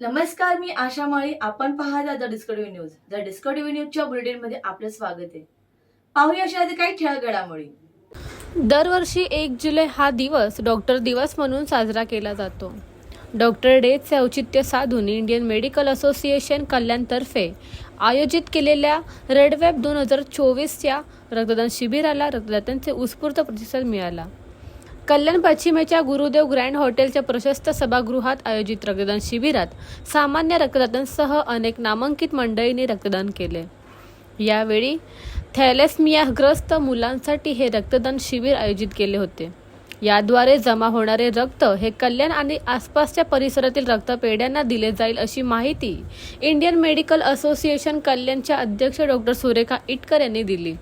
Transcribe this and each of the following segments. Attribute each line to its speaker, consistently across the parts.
Speaker 1: नमस्कार मी आशा माळी. आपण पाहता the Discovery news. The Discovery न्यूजच्या बुलेटिनमध्ये आपलं स्वागत आहे. पाहूया अशा आधी काही ठळक घडामोडी
Speaker 2: दरवर्षी एक जुलै हा दिवस डॉक्टर दिवस म्हणून साजरा केला जातो. डॉक्टर डेचे औचित्य साधून इंडियन मेडिकल असोसिएशन कल्याणतर्फे आयोजित केलेल्या रेडवेब दोन हजार चोवीसच्या रक्तदान शिबिराला रक्तदात्यांचे उत्स्फूर्त प्रतिसाद मिळाला. कल्याण पश्चिमेच्या गुरुदेव ग्रँड हॉटेलच्या प्रशस्त सभागृहात आयोजित रक्तदान शिबिरात सामान्य रक्तदात्यांसह अनेक नामांकित मंडळींनी रक्तदान केले. यावेळी थॅलेसमियाग्रस्त मुलांसाठी हे रक्तदान शिबिर आयोजित केले होते. याद्वारे जमा होणारे रक्त हे कल्याण आणि आसपासच्या परिसरातील रक्तपेढ्यांना दिले जाईल अशी माहिती इंडियन मेडिकल असोसिएशन कल्याणच्या अध्यक्ष डॉक्टर सुरेखा इटकर यांनी दिली.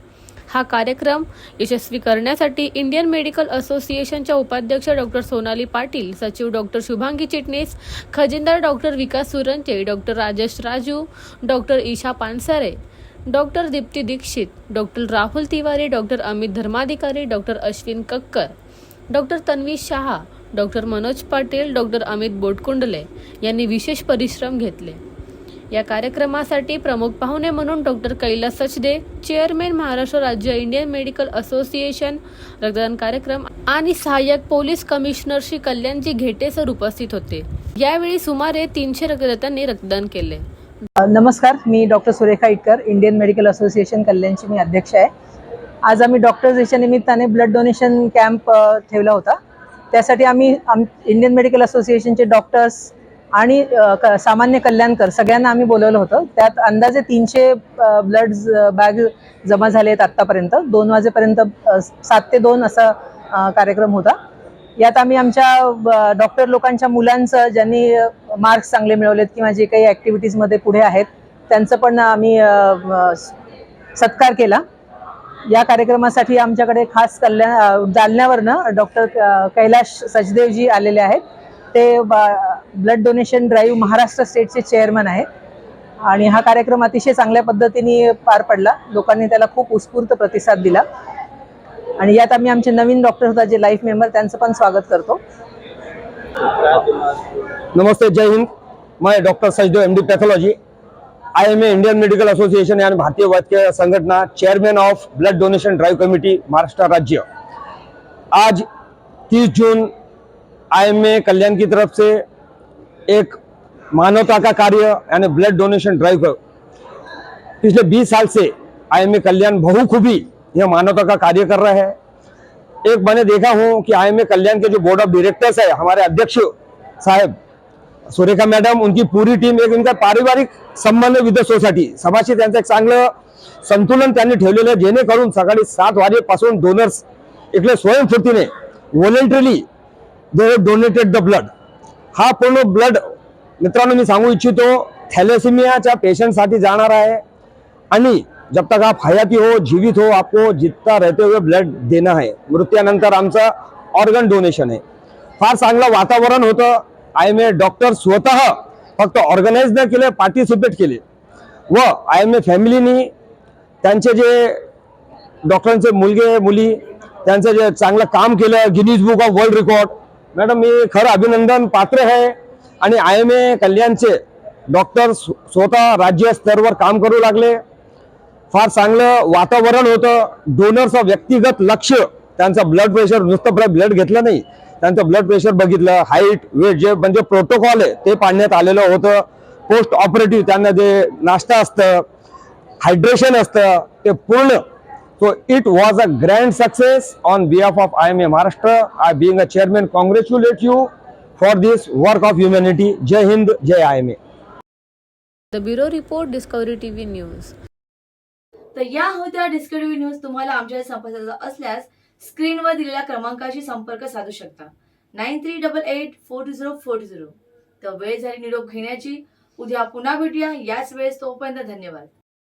Speaker 2: हा कार्यक्रम यशस्वी करण्यासाठी इंडियन मेडिकल असोसिएशनच्या उपाध्यक्ष डॉक्टर सोनाली पाटील सचिव doctor Shubhangi Chitnis खजिनदार doctor Vikas Suranche doctor Rajesh Raju doctor Isha Pansare doctor Deepti Dikshit doctor Rahul Tiwari doctor Amit Dharmadhikari doctor Ashwin Kakkar doctor Tanvi Shah doctor Manoj Patil doctor Amit Botkundale यांनी विशेष परिश्रम घेतले. या कार्यक्रमासाठी प्रमुख पाहुणे म्हणून doctor Kailas सचदे chairman Maharashtra राज्य इंडियन मेडिकल असोसिएशन रक्तदान कार्यक्रम आणि सहाय्यक police commissioner Shri Kalyanji Ghete sir उपस्थित होते. यावेळी सुमारे तीनशे रक्तदात्यांनी रक्तदान केले.
Speaker 3: नमस्कार मी doctor Surekha Itkar Indian Medical Association कल्याणची मी अध्यक्ष आहे. आज आम्ही डॉक्टर्स डेच्या निमित्ताने ब्लड डोनेशन कॅम्प ठेवला होता. त्यासाठी आम्ही आम इंडियन मेडिकल असोसिएशनचे डॉक्टर्स आणि क- सामान्य कल्याणकर सगळ्यांना आम्ही बोलवलं होतं. त्यात अंदाजे तीनशे ब्लड बॅग जमा झाले आहेत आत्तापर्यंत. दोन वाजेपर्यंत सात ते दोन असा कार्यक्रम होता. यात आम्ही आमच्या डॉक्टर लोकांच्या मुलांचं ज्यांनी मार्क्स चांगले मिळवलेत किंवा जे काही ॲक्टिव्हिटीजमध्ये पुढे आहेत त्यांचं पण आम्ही सत्कार केला. या कार्यक्रमासाठी आमच्याकडे खास कल्याण जालन्यावरनं डॉक्टर कैलाश सचदेवजी आलेले आहेत. ते ब्लड डोनेशन ड्राईव्ह महाराष्ट्र स्टेटचे चेअरमन आहेत आणि हा कार्यक्रम अतिशय चांगल्या पद्धतीने पार पडला. लोकांनी त्याला खूप उत्स्फूर्त प्रतिसाद दिला. आणि यात आम्ही आमचे नवीन डॉक्टर होता जे लाईफ मेंबर त्यांचं पण स्वागत करतो.
Speaker 4: नमस्ते जय हिंद. मैं doctor Sajdev M D pathology I M A Indian Medical Association यानी भारतीय वैद्यकीय संघटना chairman of blood donation drive committee Maharashtra राज्य आज 30 जून आई एम ए कल्याण की तरफ से एक मानवता का कार्य यानी ब्लड डोनेशन ड्राइव कर। पिछले 20 साल से आई एम ए कल्याण बहुखूबी यह मानवता का कार्य कर रहा है। एक मैंने देखा हूँ कि आई एम ए कल्याण के जो बोर्ड ऑफ़ डायरेक्टर्स है, हमारे अध्यक्ष साहब, सुरेखा मॅडम, उनकी पूरी टीम एक इनका पारिवारिक संबंध विद सोसायटी समाजाशी त्यांचं एक संतुलन आहे, जेणेकरून सकाळी सात वाजेपासून डोनर्स इकडे स्वयंस्फूर्तीने voluntarily they donated the blood हा पूर्ण ब्लड मित्रांनो मी सांगू इच्छितो थॅलेसिमियाच्या पेशंटसाठी जाणार आहे. आणि जब तक आप हयाती हो जीवित हो आपको जितता रहते हुए ब्लड देना है. मृत्यानंतर आमचं ऑर्गन डोनेशन आहे. फार चांगलं वातावरण होतं. आय एम ए डॉक्टर स्वतः फक्त ऑर्गनाईज न केले पार्टिसिपेट केले. व आय एम ए फॅमिलीनी त्यांचे जे डॉक्टरांचे मुलगे मुली त्यांचं जे चांगलं काम केलं Guinness book of world record madam मी खरं अभिनंदन पात्र आहे आणि आय एम ए कल्याणचे डॉक्टर स्वतः राज्य स्तरवर काम करू लागले. फार चांगलं वातावरण होतं. डोनरचं व्यक्तिगत लक्ष त्यांचं ब्लड प्रेशर नुसतं ब्लड घेतलं नाही. त्यांचं ब्लड प्रेशर बघितलं हाईट वेट जे म्हणजे प्रोटोकॉल आहे ते पाळण्यात आलेलं होतं. पोस्ट ऑपरेटिव्ह त्यांना जे नाश्ता असतं हायड्रेशन असतं ते पूर्ण so it was a grand success on behalf of I M A Maharashtra I being a chairman congratulate you for this work of humanity Jai Hind Jai I M A
Speaker 2: the bureau report Discovery TV news
Speaker 1: तर या होत्या discovery news तुम्हाला आमच्या संपर्काचा असल्यास स्क्रीनवर दिलेल्या क्रमांकाशी संपर्क साधू शकता. Nine three double eight four two zero four two zero तर वेळ झाली निरोप घेण्याची. उद्या पुन्हा भेटूया. याच वेळेस तोपर्यंत धन्यवाद.